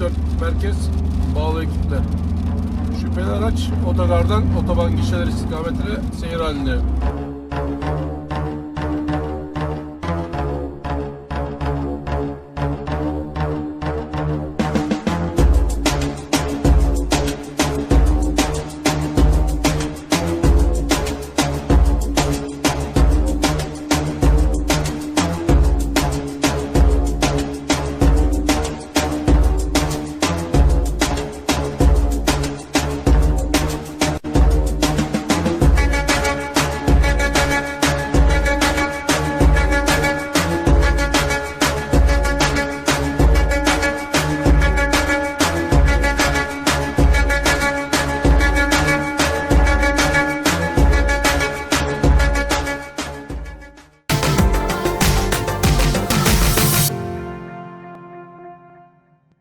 74 merkez bağlı ekipler. Şüpheli araç otogardan otoban gişeler istikametine seyir halinde.